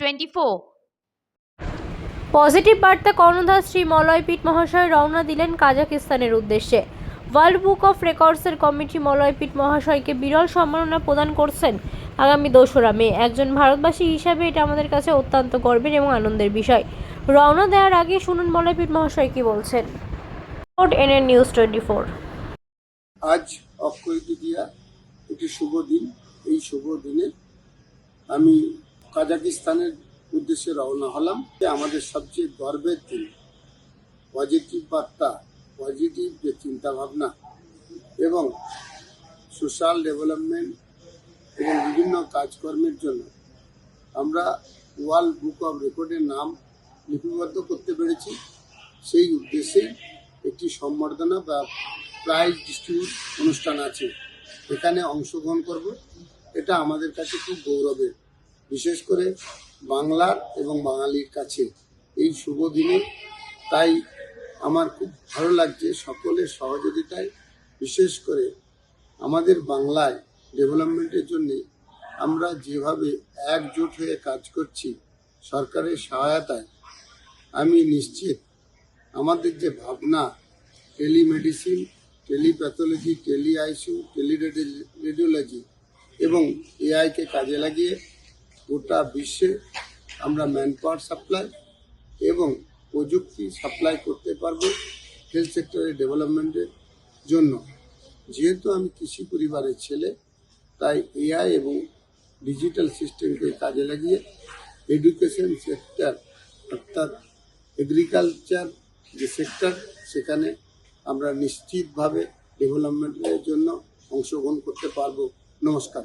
Twenty four positive বার্তা কর্ণধার শ্রী মলয়পীঠ মহাশয় রওনা দিলেন কাজাকিস্তানের উদ্দেশ্যে। ওয়ার্ল্ড বুক অফ রেকর্ডসের কমিটি মলয়পীঠ মহাশয়কে বিরল সম্মাননা প্রদান করছেন আগামী দোসরা মে। একজন ভারতবাসী হিসাবে এটা আমাদের কাছে অত্যন্ত গর্বের এবং আনন্দের বিষয়। রওনা দেওয়ার আগে শুনুন মলয়পীঠ মহাশয় কি বলছেন। এনএন নিউজ টোয়েন্টি ফোর আজ অক্ষয় তৃতীয়া একটি শুভ দিন। এই শুভ দিনে আমি কাজাকিস্তানের উদ্দেশ্যে রওনা হলাম। আমাদের সবচেয়ে গর্বের দিন। পজিটিভ বার্তা, পজিটিভ যে চিন্তাভাবনা এবং সোশ্যাল ডেভেলপমেন্ট এবং বিভিন্ন কাজকর্মের জন্য আমরা ওয়ার্ল্ড বুক অফ রেকর্ডের নাম লিপিবদ্ধ করতে পেরেছি। সেই উদ্দেশ্যেই একটি সম্বর্ধনা বা প্রাইজ ডিস্ট্রিবিউট অনুষ্ঠান আছে। এখানে অংশগ্রহণ করব। এটা আমাদের কাছে খুব গৌরবের। বিশেষ করে বাংলার এবং বাঙালির কাছে এই শুভ দিনে। তাই আমার খুব ভালো লাগছে সকলের সহযোগিতায়, বিশেষ করে আমাদের বাংলায় ডেভেলপমেন্টের জন্য আমরা যেভাবে একজোট হয়ে কাজ করছি সরকারের সহায়তায়, আমি নিশ্চিত আমাদের যে ভাবনা, telemedicine, telepathology tele ICU tele radiology এবং এআইকে কাজে লাগিয়ে গোটা বিশ্বে আমরা ম্যান পাওয়ার সাপ্লাই এবং প্রযুক্তি সাপ্লাই করতে পারব হেলথ সেক্টরের ডেভেলপমেন্টের জন্য। যেহেতু আমি কৃষি পরিবারের ছেলে, তাই এআই এবং ডিজিটাল সিস্টেমকে কাজে লাগিয়ে এডুকেশন সেক্টর অর্থাৎ এগ্রিকালচার যে সেক্টর সেখানে আমরা নিশ্চিতভাবে ডেভেলপমেন্টের জন্য অংশগ্রহণ করতে পারব। নমস্কার।